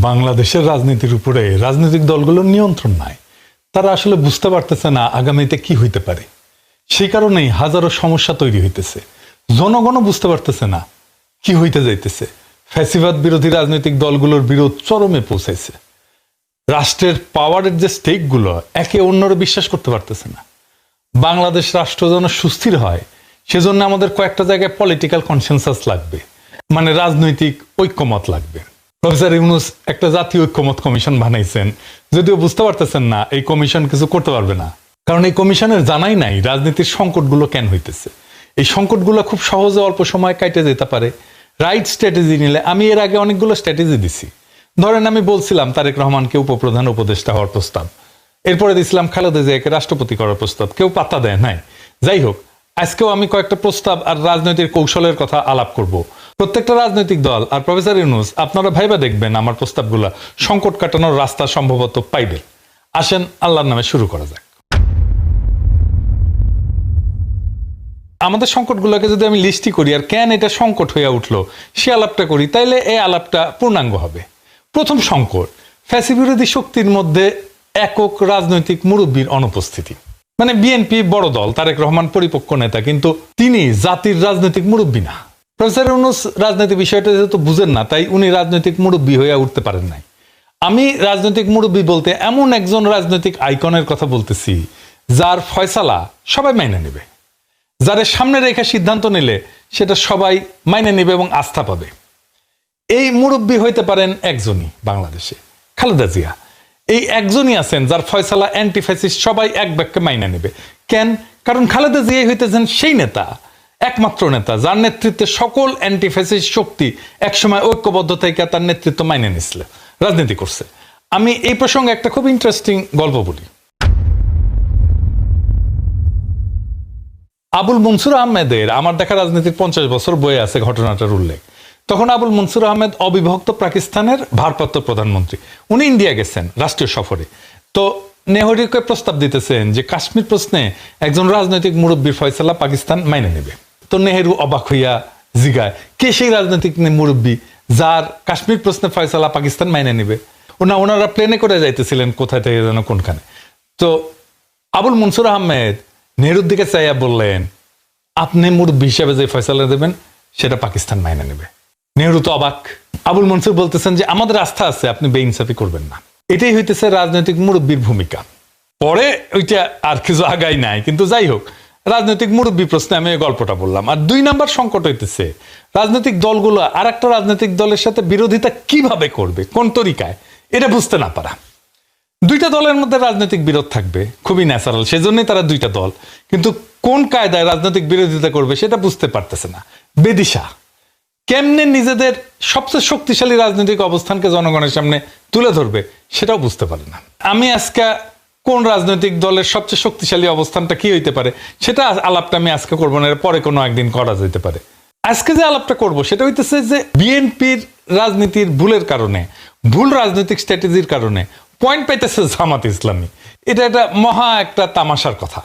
বাংলাদেশের রাজনীতির উপরে রাজনৈতিক দলগুলোর নিয়ন্ত্রণ নাই। তারা আসলে বুঝতে পারতেছে না আগামীতে কি হইতে পারে। সেই কারণেই হাজারো সমস্যা তৈরি হইতেছে। জনগণও বুঝতে পারতেছে না কি হইতে যাইতেছে। ফ্যাসিবাদ বিরোধী রাজনৈতিক দলগুলোর বিরোধ চরমে পৌঁছাইছে। রাষ্ট্রের পাওয়ারের যে স্টেকগুলো, একে অন্যরে বিশ্বাস করতে পারতেছে না। বাংলাদেশ রাষ্ট্র যেন সুস্থির হয়, সেজন্য আমাদের কয়েকটা জায়গায় পলিটিক্যাল কনসেনসাস লাগবে। মানে রাজনৈতিক ঐক্যমত লাগবে। প্রফেসর ইউনুস একটা জাতীয় ঐক্যমত কমিশন বানাইছেন। যদিও বুঝতে পারতেছেন না, এই কমিশন কিছু করতে পারবে না। কারণ এই কমিশনের জানাই নাই রাজনীতির সংকটগুলো কেন হইতেছে। এই সংকটগুলো খুব সহজে অল্প সময় কাটে যেতে পারে। রাইট স্ট্র্যাটেজি নিলে আমি এর আগে অনেকগুলো স্ট্র্যাটেজি দিছি। ধরেন আমি বলছিলাম তারেক রহমানকে উপপ্রধান উপদেষ্টা হওয়ার প্রস্তাব। এরপরে দিছিলাম খালেদা জিয়াকে রাষ্ট্রপতি করার প্রস্তাব। কেউ পাত্তা দেয় নাই। যাই হোক আজকেও আমি কয়েকটা প্রস্তাব আর রাজনৈতিক কৌশলের কথা আলাপ করব। প্রত্যেকটা রাজনৈতিক দল আর প্রফেসর ইউনুস, আপনারা ভাইবা দেখবেন আমার প্রস্তাবগুলা সংকট কাটানোর রাস্তা সম্ভবত পাইবে। আসেন, আল্লাহর নামে শুরু করা যাক। আমাদের সংকটগুলোকে যদি আমি লিস্টি করি আর কেন এটা সংকট হয়ে উঠল, সে আলাপটা করি, তাইলে এই আলাপটা পূর্ণাঙ্গ হবে। প্রথম সংকট, ফ্যাসিবিরোধী শক্তির মধ্যে একক রাজনৈতিক মুরব্বীর অনুপস্থিতি। মানে বিএনপি বড় দল, তারেক রহমান পরিপক্ক নেতা, কিন্তু তিনি জাতির রাজনৈতিক মুরব্বী না। প্রফেসর ইউনুস রাজনীতি বিষয়টা যেহেতু বুঝেন না, তাই উনি রাজনৈতিক মুরব্বী হয়ে উঠতে পারেন নাই। আমি রাজনৈতিক মুরব্বী বলতে এমন একজন রাজনৈতিক আইকনের কথা বলতেছি, যার ফয়সালা সবাই মাইনে নেবে। যাদের সামনে রেখে সিদ্ধান্ত নিলে সেটা সবাই মাইনে নেবে এবং আস্থা পাবে। এই মুরব্বী হইতে পারেন একজনই বাংলাদেশে, খালেদা জিয়া। এই একজনই আছেন যার ফয়সালা অ্যান্টিফ্যাসিস্ট সবাই এক বাক্যে মাইনে নেবে। কেন? কারণ খালেদা জিয়াই হইতেছেন সেই নেতা, একমাত্র নেতা, যার নেতৃত্বে সকল অ্যান্টিফ্যাসিস্ট শক্তি একসময় ঐক্যবদ্ধ থেকে তার নেতৃত্ব মাইনে নিছিল, রাজনীতি করছে। আমি এই প্রসঙ্গে একটা খুব ইন্টারেস্টিং গল্প বলি। আবুল মনসুর আহমেদের, আমার দেখা রাজনীতির পঞ্চাশ বছর বয়ে আছে ঘটনাটার উল্লেখ। তখন আবুল মনসুর আহমেদ অবিভক্ত পাকিস্তানের ভারপ্রাপ্ত প্রধানমন্ত্রী। উনি ইন্ডিয়া গেছেন, রাষ্ট্রীয় সফরে। তো নেহরুকে প্রস্তাব দিতেছেন যে কাশ্মীর প্রশ্নে একজন রাজনৈতিক মুরব্বীর ফয়সালা পাকিস্তান মাইনে নেবে। তো নেহেরু অবাক হইয়া জিগায়, কে সেই রাজনৈতিক মুরব্বী যার কাশ্মীর প্রশ্নে ফয়সালা পাকিস্তান মাইনে নেবে? ওনা ওনারা প্লেনে করে যাইতেছিলেন, কোথায় থেকে যেন কোনখানে। তো আবুল মনসুর আহমেদ নেহরুর দিকে চাইয়া বললেন, আপনি মুরব্বী হিসাবে যে ফয়সালা দেবেন, সেটা পাকিস্তান মাইনে নেবে। নেহরু তো অবাক। আবুল মনসুর বলতেছেন যে, আমাদের আস্থা আছে, আপনি বেইনসাফি করবেন না। এটাই হইতেছে রাজনৈতিক মুরব্বীর ভূমিকা। পরে ওইটা আর কিছু আগাই নাই, কিন্তু যাই হোক, রাজনৈতিক মুরব্বী প্রশ্নে আমি গল্পটা বললাম। আর দুই নাম্বার সংকট হইতেছে, রাজনৈতিক দলগুলো আর একটা রাজনৈতিক দলের সাথে বিরোধিতা কীভাবে করবে, কোন তরিকায়, এটা বুঝতে না পারা। দুইটা দলের মধ্যে রাজনৈতিক বিরোধ থাকবে, খুবই ন্যাচারাল সেজন্যই তারা দুইটা দল। কিন্তু কোন কায়দায় রাজনৈতিক বিরোধিতা করবে, সেটা বুঝতে পারতেছে না। বেদিশা কেমনে নিজেদের সবচেয়ে শক্তিশালী রাজনৈতিক অবস্থানকে জনগণের সামনে তুলে ধরবে, সেটাও বুঝতে পারে না। আমি আজকে কোন রাজনৈতিক দলের সবচেয়ে শক্তিশালী অবস্থানটা কি হইতে পারে, সেটা আলাপটা আমি আজকে করব না পরে কোনো একদিন করা যেতে পারে। আজকে যে আলাপটা করব, সেটা হইতেছে যে বিএনপির রাজনীতির ভুলের কারণে, ভুল রাজনৈতিক স্ট্র্যাটেজির কারণে পয়েন্ট পাইতেছে জামাত ইসলামী। এটা একটা মহা একটা তামাশার কথা।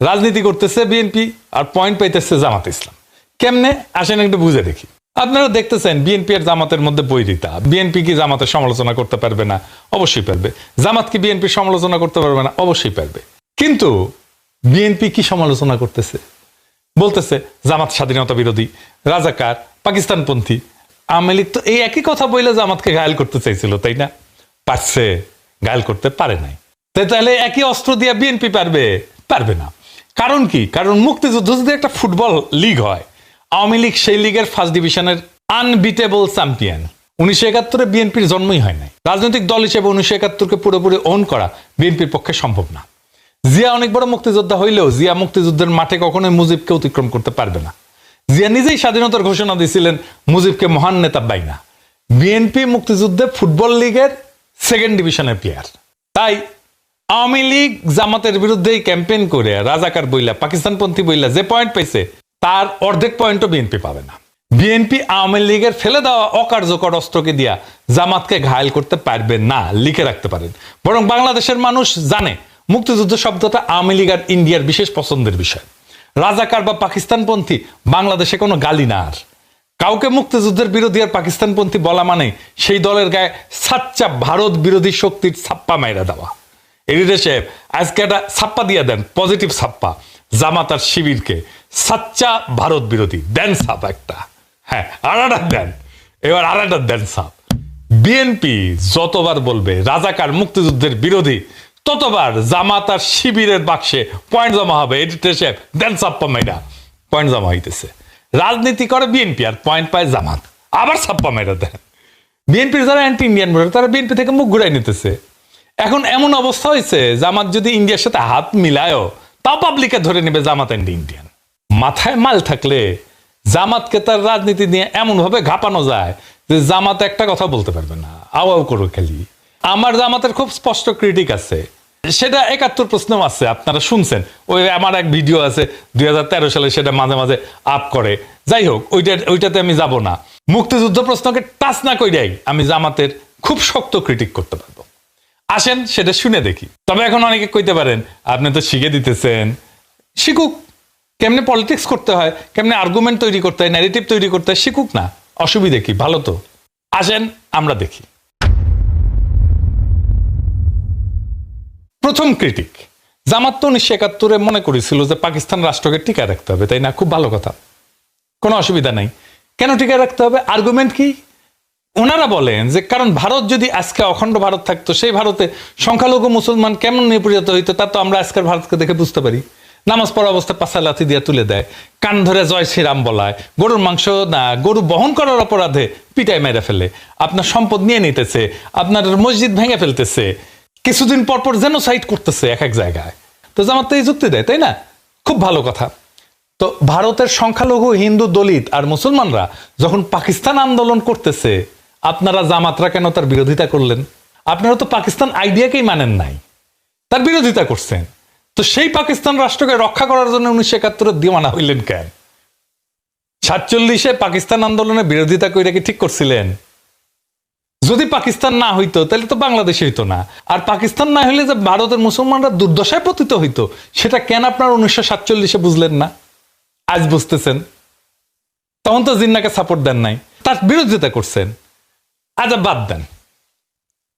রাজনীতি করতেছে বিএনপি আর পয়েন্ট পাইতেছে জামাত ইসলাম। কেমনে? আসেন একটু বুঝে দেখি। আপনারা দেখতেছেন বিএনপি আর জামাতের মধ্যে বৈরিতা। বিএনপি কি জামাতের সমালোচনা করতে পারবে না? অবশ্যই পারবে। জামাত কি বিএনপি সমালোচনা করতে পারবে না? অবশ্যই পারবে। কিন্তু বিএনপি কি সমালোচনা করতেছে? বলতেছে, জামাত স্বাধীনতা বিরোধী, রাজাকার, পাকিস্তানপন্থী। আওয়ামী লীগ তো এই একই কথা বইলে জামাতকে ঘায়াল করতে চাইছিল, তাই না? পারছে, ঘায়াল করতে পারে নাই। তাই তাহলে একই অস্ত্র দিয়ে বিএনপি পারবে? পারবে না। কারণ কি? কারণ মুক্তিযুদ্ধ যদি একটা ফুটবল লিগ হয় আওয়ামী লীগ সেই লিগের ফার্স্ট ডিভিশনের আনবিটেবল চ্যাম্পিয়ন উনিশশো একাত্তরে বিএনপির জন্মই হয় নাই। রাজনৈতিক দল হিসেবে উনিশশো একাত্তরকে পুরোপুরি ওন করা বিএনপির পক্ষে সম্ভব না। জিয়া অনেক বড় মুক্তিযোদ্ধা হইলেও জিয়া মুক্তিযুদ্ধের মাঠে কখনোই মুজিবকে অতিক্রম করতে পারবে না। জিয়া নিজেই স্বাধীনতার ঘোষণা দিয়েছিলেন, মুজিবকে মহান নেতা বাইনা বিএনপি মুক্তিযুদ্ধে ফুটবল লীগের সেকেন্ড ডিভিশনের প্লেয়ার তাই আওয়ামী লীগ জামাতের বিরুদ্ধেই ক্যাম্পেইন করে রাজাকার বইলা, পাকিস্তানপন্থী বইলা যে পয়েন্ট পাইছে তার অর্ধেক পয়েন্টও বিএনপি পাবে না। বিএনপি আওয়ামী লীগের ফেলে দেওয়া অকার্যকর অস্ত্রকে দিয়া জামাতকে ঘায়ল করতে পারবে না, লিখে রাখতে পারেন। বরং বাংলাদেশের মানুষ জানে, মুক্তিযুদ্ধ শব্দটা আওয়ামী লীগ আর ইন্ডিয়ার বিশেষ পছন্দের বিষয়। রাজাকার বা পাকিস্তানপন্থী, বাংলাদেশে কোনো গালি না আর। কাউকে মুক্তিযুদ্ধের বিরোধী আর পাকিস্তানপন্থী বলা মানে সেই দলের গায়ে সাচ্চা ভারত বিরোধী শক্তির ছাপ্পা মাইরা দেওয়া। এডিটর সাহেব আজকে একটা ছাপ্পা দিয়ে দেন, পজিটিভ ছাপ্পা। জামাত আর শিবিরকে। সাচ্চা ভারত বিরোধী, দেন ছাপ একটা। হ্যাঁ একটা দেন। এবার একটা দেন ছাপ বিএনপি যতবার বলবে, রাজাকার মুক্তিযুদ্ধের বিরোধী, ততবার জামাত আর শিবিরের বাক্সে পয়েন্ট জমা হবে। এডিটর দেন ছাপ্পা মেয়েরা পয়েন্ট জমা হইতেছে। রাজনীতি করে বিএনপি, আর পয়েন্ট পায় জামাত। আবার ছাপ্পা মেয়েরা দেন। বিএনপির যারা অ্যান্টি ইন্ডিয়ান ভোটার, তারা বিএনপি থেকে মুখ ঘুরাই নিতেছে। এখন এমন অবস্থা হয়েছে জামাত যদি ইন্ডিয়ার সাথে হাত মিলায়ও তাও পাবলিকে ধরে নেবে জামাত অ্যান্টি ইন্ডিয়ান মাথায় মাল থাকলে জামাতকে তার রাজনীতি নিয়ে এমন ভাবে ঘাপানো যায় যে জামাত একটা কথা বলতে পারবে না। আওয়াও করো খালি। আমার জামাতের খুব স্পষ্ট ক্রিটিক আছে। সেটা একাত্তর প্রশ্ন আছে, আপনারা শুনছেন। ওই আমার এক ভিডিও আছে, দুই হাজার তেরো সালে সেটা মাঝে মাঝে আপ করে। যাই হোক, ওইটা ওইটাতে আমি যাব না। মুক্তিযুদ্ধ প্রশ্নকে টাচ না কইরাই আমি জামাতের খুব শক্ত ক্রিটিক করতে পারব। আসেন, সেটা শুনে দেখি। তবে এখন অনেকে কইতে পারেন, আপনি তো শিখে দিতেছেন। শিখুক। কেমনে পলিটিক্স করতে হয়, কেমনে আর্গুমেন্ট তৈরি করতে হয় ন্যারেটিভ তৈরি করতে হয়, শিখুক না। অসুবিধে কি? ভালো তো। আসেন, আমরা দেখি। প্রথম ক্রিটিক জামাত তো উনিশশো একাত্তরে মনে করেছিল যে পাকিস্তান রাষ্ট্রকে টিকা রাখতে হবে, তাই না? খুব ভালো কথা। কোনো অসুবিধা নাই। কেন টিকা রাখতে হবে? আর্গুমেন্ট কি? ওনারা বলেন যে, কারণ ভারত যদি আজকে অখণ্ড ভারত থাকতো, সেই ভারতে সংখ্যালঘু মুসলমান কেমন নিপীড়িত হইতো তা তো আমরা আজকের ভারতকে দেখে বুঝতে পারি। নামাজ পড়া অবস্থায় পাশা লাথি দিয়ে তুলে দেয়, কান ধরে জয় শ্রীরাম বলায়, গরুর মাংস না, গরু বহন করার অপরাধে পিটাই মেরে ফেলে। আপনার সম্পদ নিয়ে নিতেছে, আপনার মসজিদ ভেঙে ফেলতেছে, কিছুদিন পর পর যেন সাইড করতেছে এক এক জায়গায়। তো জামাত তো এই যুক্তি দেয়, তাই না? খুব ভালো কথা। তো ভারতের সংখ্যালঘু হিন্দু দলিত আর মুসলমানরা যখন পাকিস্তান আন্দোলন করতেছে আপনারা জামাতরা কেন তার বিরোধিতা করলেন? আপনারা তো পাকিস্তান আইডিয়াকেই মানেন নাই। তার বিরোধিতা করছেন। তো সেই পাকিস্তান রাষ্ট্রকে রক্ষা করার জন্য উনিশশো একাত্তরে দিওয়ানা হইলেন কেন? সাতচল্লিশে পাকিস্তান আন্দোলনের বিরোধিতা করে কি ঠিক করছিলেন? যদি পাকিস্তান না হইতো, তাহলে তো বাংলাদেশ হইতো না। আর পাকিস্তান না হইলে যে ভারতের মুসলমানরা দুর্দশায় পতিত হইতো, সেটা কেন আপনার উনিশশো সাতচল্লিশে বুঝলেন না? আজ বুঝতেছেন। তখন তো জিন্নাকে সাপোর্ট দেন নাই। তার বিরোধিতা করছেন। আজ বাদ দেন।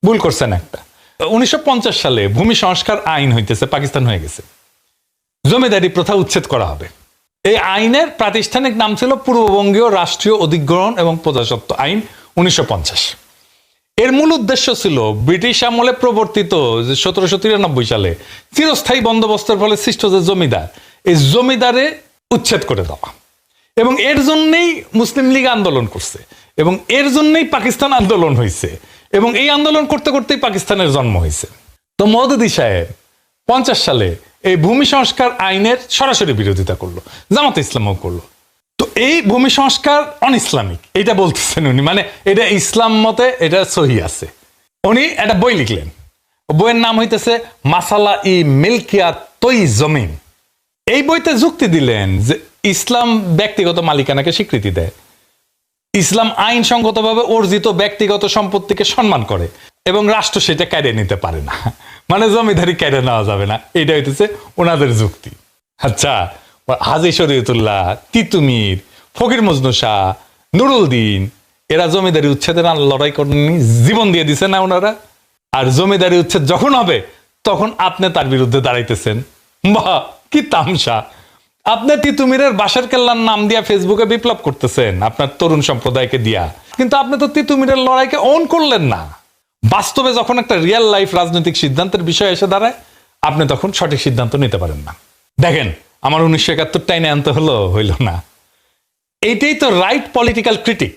ভুল করছেন একটা। উনিশশো সালে ভূমি সংস্কার আইন হইতেছে, পাকিস্তান হয়ে গেছে। জমিদারি প্রথা উচ্ছেদ করা হবে। এই আইনের প্রাতিষ্ঠানিক নাম ছিল পূর্ববঙ্গীয় রাষ্ট্রীয় অধিগ্রহণ এবং প্রজাসত্ব আইন উনিশশো পঞ্চাশ। এর মূল উদ্দেশ্য ছিল ব্রিটিশ আমলে প্রবর্তিত যে সতেরোশো তিরানব্বই সালে চিরস্থায়ী বন্দোবস্তের ফলে সৃষ্ট যে জমিদার, এই জমিদারে উচ্ছেদ করে দেওয়া। এবং এর জন্যই মুসলিম লীগ আন্দোলন করছে, এবং এর জন্যই পাকিস্তান আন্দোলন হয়েছে এবং এই আন্দোলন করতে করতেই পাকিস্তানের জন্ম হয়েছে তো মদদি সাহেব পঞ্চাশ সালে এই ভূমি সংস্কার আইনের সরাসরি বিরোধিতা করল, জামাত ইসলামও করল। তো এই ভূমি সংস্কার অন ইসলামিক এটা বলতেছেন উনি মানে এটা ইসলাম মতে এটা সহি আছে। উনি একটা বই লিখলেন, বইয়ের নাম হইতেছে মাসালা ই মিল্কিয়া তৈ জমিন। এই বইতে যুক্তি দিলেন যে ইসলাম ব্যক্তিগত মালিকানাকে স্বীকৃতি দেয়। ইসলাম আইনসঙ্গতভাবে অর্জিত ব্যক্তিগত সম্পত্তিকে সম্মান করে এবং রাষ্ট্র সেটা কেড়ে নিতে পারে না। মানে জমিদারি কেড়ে নেওয়া যাবে না। এটা হইতেছে ওনাদের যুক্তি। আচ্ছা হাজি শরীয়তুল্লাহ, তিতুমির, ফকির মজনু শাহ, নুরুল দিন, এরা জমিদারি উচ্ছেদের লড়াই করেননি জীবন দিয়ে দিছে না ওনারা? আর জমিদারি উচ্ছেদ যখন হবে, তখন আপনি তার বিরুদ্ধে দাঁড়াইতেছেন। বা কি তামসা। আপনি তিতুমিরের বাসার কেল্লার নাম দিয়া ফেসবুকে বিপ্লব করতেছেন, আপনার তরুণ সম্প্রদায়কে দিয়া। কিন্তু আপনি তো তিতুমিরের লড়াইকে অন করলেন না। বাস্তবে যখন একটা রিয়েল লাইফ রাজনৈতিক সিদ্ধান্তের বিষয় এসে দাঁড়ায়, আপনি তখন সঠিক সিদ্ধান্ত নিতে পারেন না। দেখেন, আমার উনিশশো একাত্তর টাইনে আনতে হলো, হইল না। এইটাই তো রাইট পলিটিক্যাল ক্রিটিক